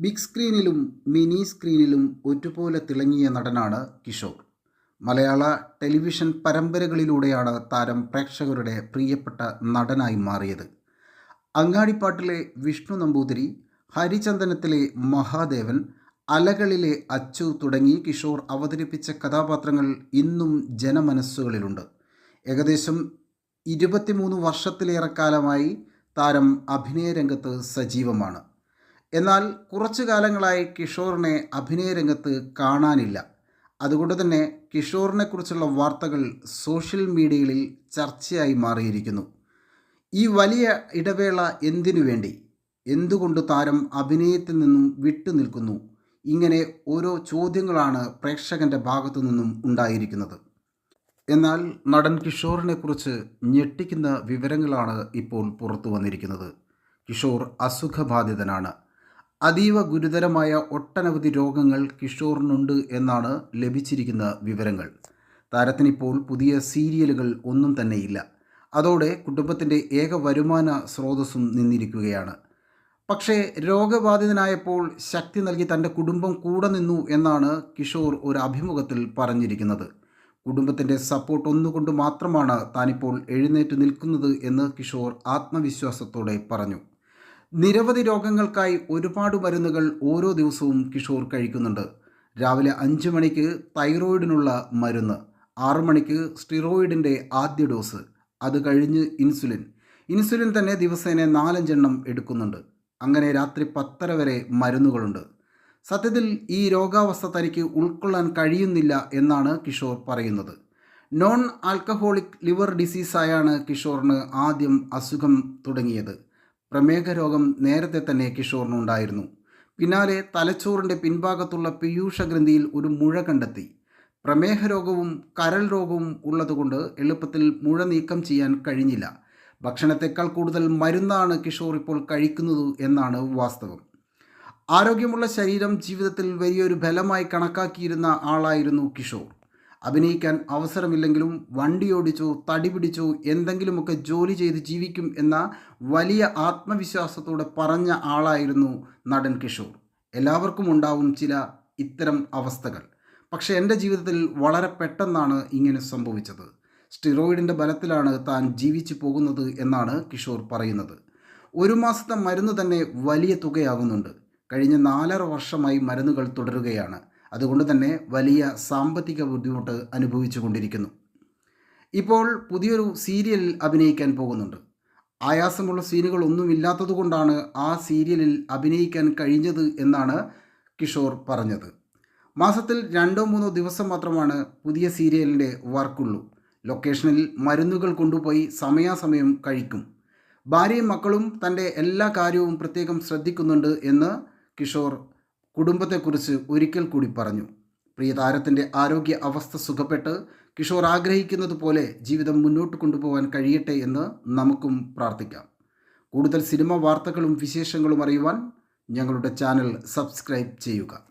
Big സ്ക്രീനിലും mini സ്ക്രീനിലും ഒരുപോലെ തിളങ്ങിയ നടനാണ് കിഷോർ. മലയാള ടെലിവിഷൻ പരമ്പരകളിലൂടെയാണ് താരം പ്രേക്ഷകരുടെ പ്രിയപ്പെട്ട നടനായി മാറിയത്. അങ്ങാടിപ്പാട്ടിലെ വിഷ്ണു നമ്പൂതിരി ഹരിചന്ദനത്തിലെ മഹാദേവൻ അലകളിലെ അച്ചു തുടങ്ങി കിഷോർ അവതരിപ്പിച്ച കഥാപാത്രങ്ങൾ ഇന്നും ജനമനസ്സുകളിലുണ്ട്. ഏകദേശം ഇരുപത്തിമൂന്ന് വർഷത്തിലേറെ കാലമായി താരം അഭിനയ രംഗത്ത് സജീവമാണ്. എന്നാൽ കുറച്ചു കാലങ്ങളായി കിഷോറിനെ അഭിനയ രംഗത്ത് കാണാനില്ല. അതുകൊണ്ട് തന്നെ കിഷോറിനെക്കുറിച്ചുള്ള വാർത്തകൾ സോഷ്യൽ മീഡിയയിൽ ചർച്ചയായി മാറിയിരിക്കുന്നു. ഈ വലിയ ഇടവേള എന്തിനു വേണ്ടി? എന്തുകൊണ്ട് താരം അഭിനയത്തിൽ നിന്നും വിട്ടു നിൽക്കുന്നു? ഇങ്ങനെ ഓരോ ചോദ്യങ്ങളാണ് പ്രേക്ഷകന്റെ ഭാഗത്തു നിന്നും ഉണ്ടായിരിക്കുന്നത്. എന്നാൽ നടൻ കിഷോറിനെക്കുറിച്ച് ഞെട്ടിക്കുന്ന വിവരങ്ങളാണ് ഇപ്പോൾ പുറത്തു വന്നിരിക്കുന്നത്. കിഷോർ അസുഖബാധിതനാണ്. അതീവ ഗുരുതരമായ ഒട്ടനവധി രോഗങ്ങൾ കിഷോറിനുണ്ട് എന്നാണ് ലഭിച്ചിരിക്കുന്ന വിവരങ്ങൾ. താരത്തിനിപ്പോൾ പുതിയ സീരിയലുകൾ ഒന്നും തന്നെയില്ല. അതോടെ കുടുംബത്തിന്റെ ഏക വരുമാന സ്രോതസ്സും നിന്നിരിക്കുകയാണ്. പക്ഷേ രോഗബാധിതനായപ്പോൾ ശക്തി നൽകി തന്റെ കുടുംബം കൂടെ നിന്നു എന്നാണ് കിഷോർ ഒരു അഭിമുഖത്തിൽ പറഞ്ഞിരിക്കുന്നത്. കുടുംബത്തിന്റെ സപ്പോർട്ട് ഒന്നുകൊണ്ട് മാത്രമാണ് താനിപ്പോൾ എഴുന്നേറ്റ് നിൽക്കുന്നത് എന്ന് കിഷോർ ആത്മവിശ്വാസത്തോടെ പറഞ്ഞു. നിരവധി രോഗങ്ങൾക്കായി ഒരുപാട് മരുന്നുകൾ ഓരോ ദിവസവും കിഷോർ കഴിക്കുന്നുണ്ട്. രാവിലെ അഞ്ച് മണിക്ക് തൈറോയിഡിനുള്ള മരുന്ന് ആറു മണിക്ക് സ്റ്റിറോയിഡിന്റെ ആദ്യ ഡോസ്. അത് കഴിഞ്ഞ് ഇൻസുലിൻ. ഇൻസുലിൻ തന്നെ ദിവസേന നാലഞ്ചെണ്ണം എടുക്കുന്നുണ്ട്. അങ്ങനെ രാത്രി പത്തര വരെ മരുന്നുകളുണ്ട്. സത്യത്തിൽ ഈ രോഗാവസ്ഥ തനിക്ക് ഉൾക്കൊള്ളാൻ കഴിയുന്നില്ല എന്നാണ് കിഷോർ പറയുന്നത്. നോൺ ആൽക്കഹോളിക് ലിവർ ഡിസീസായാണ് കിഷോറിന് ആദ്യം അസുഖം തുടങ്ങിയത്. പ്രമേഹ രോഗം നേരത്തെ തന്നെ കിഷോറിനുണ്ടായിരുന്നു. പിന്നാലെ തലച്ചോറിന്റെ പിൻഭാഗത്തുള്ള പീയൂഷ ഗ്രന്ഥിയിൽ ഒരു മുഴ കണ്ടെത്തി. പ്രമേഹ രോഗവും കരൾ രോഗവും ഉള്ളതുകൊണ്ട് എളുപ്പത്തിൽ മുഴ നീക്കം ചെയ്യാൻ കഴിഞ്ഞില്ല. ഭക്ഷണത്തെക്കാൾ കൂടുതൽ മരുന്നാണ് കിഷോർ ഇപ്പോൾ കഴിക്കുന്നത് എന്നാണ് വാസ്തവം. ആരോഗ്യമുള്ള ശരീരം ജീവിതത്തിൽ വലിയൊരു ബലമായി കണക്കാക്കിയിരുന്ന ആളായിരുന്നു കിഷോർ. അഭിനയിക്കാൻ അവസരമില്ലെങ്കിലും വണ്ടി ഓടിച്ചോ തടി പിടിച്ചോ എന്തെങ്കിലുമൊക്കെ ജോലി ചെയ്ത് ജീവിക്കും എന്ന വലിയ ആത്മവിശ്വാസത്തോടെ പറഞ്ഞ ആളായിരുന്നു നടൻ കിഷോർ. എല്ലാവർക്കും ഉണ്ടാവും ചില ഇത്തരം അവസ്ഥകൾ. പക്ഷേ എന്റെ ജീവിതത്തിൽ വളരെ പെട്ടെന്നാണ് ഇങ്ങനെ സംഭവിച്ചത്. സ്റ്റിറോയിഡിന്റെ ബലത്തിലാണ് താൻ ജീവിച്ചു പോകുന്നത് എന്നാണ് കിഷോർ പറയുന്നത്. ഒരു മാസത്തെ മരുന്ന് തന്നെ വലിയ തുകയാകുന്നുണ്ട്. കഴിഞ്ഞ നാലര വർഷമായി മരുന്നുകൾ തുടരുകയാണ്. അതുകൊണ്ട് തന്നെ വലിയ സാമ്പത്തിക ബുദ്ധിമുട്ട് അനുഭവിച്ചു കൊണ്ടിരിക്കുന്നു. ഇപ്പോൾ പുതിയൊരു സീരിയലിൽ അഭിനയിക്കാൻ പോകുന്നുണ്ട്. ആയാസമുള്ള സീനുകളൊന്നും ഇല്ലാത്തതുകൊണ്ടാണ് ആ സീരിയലിൽ അഭിനയിക്കാൻ കഴിഞ്ഞത് എന്നാണ് കിഷോർ പറഞ്ഞത്. മാസത്തിൽ രണ്ടോ മൂന്നോ ദിവസം മാത്രമാണ് പുതിയ സീരിയലിന്റെ വർക്കുള്ളൂ. ലൊക്കേഷനിൽ മരുന്നുകൾ കൊണ്ടുപോയി സമയാസമയം കഴിക്കും. ഭാര്യയും മക്കളും തന്റെ എല്ലാ കാര്യവും പ്രത്യേകം ശ്രദ്ധിക്കുന്നുണ്ട് എന്ന് കിഷോർ കുടുംബത്തെക്കുറിച്ച് ഒരിക്കൽ കൂടി പറഞ്ഞു. പ്രിയ താരത്തിന്റെ ആരോഗ്യ അവസ്ഥ സുഖപ്പെട്ട് കിഷോർ ആഗ്രഹിക്കുന്നത് പോലെ ജീവിതം മുന്നോട്ട് കൊണ്ടുപോകാൻ കഴിയട്ടെ എന്ന് നമുക്കും പ്രാർത്ഥിക്കാം. കൂടുതൽ സിനിമ വാർത്തകളും വിശേഷങ്ങളും അറിയുവാൻ ഞങ്ങളുടെ ചാനൽ സബ്സ്ക്രൈബ് ചെയ്യുക.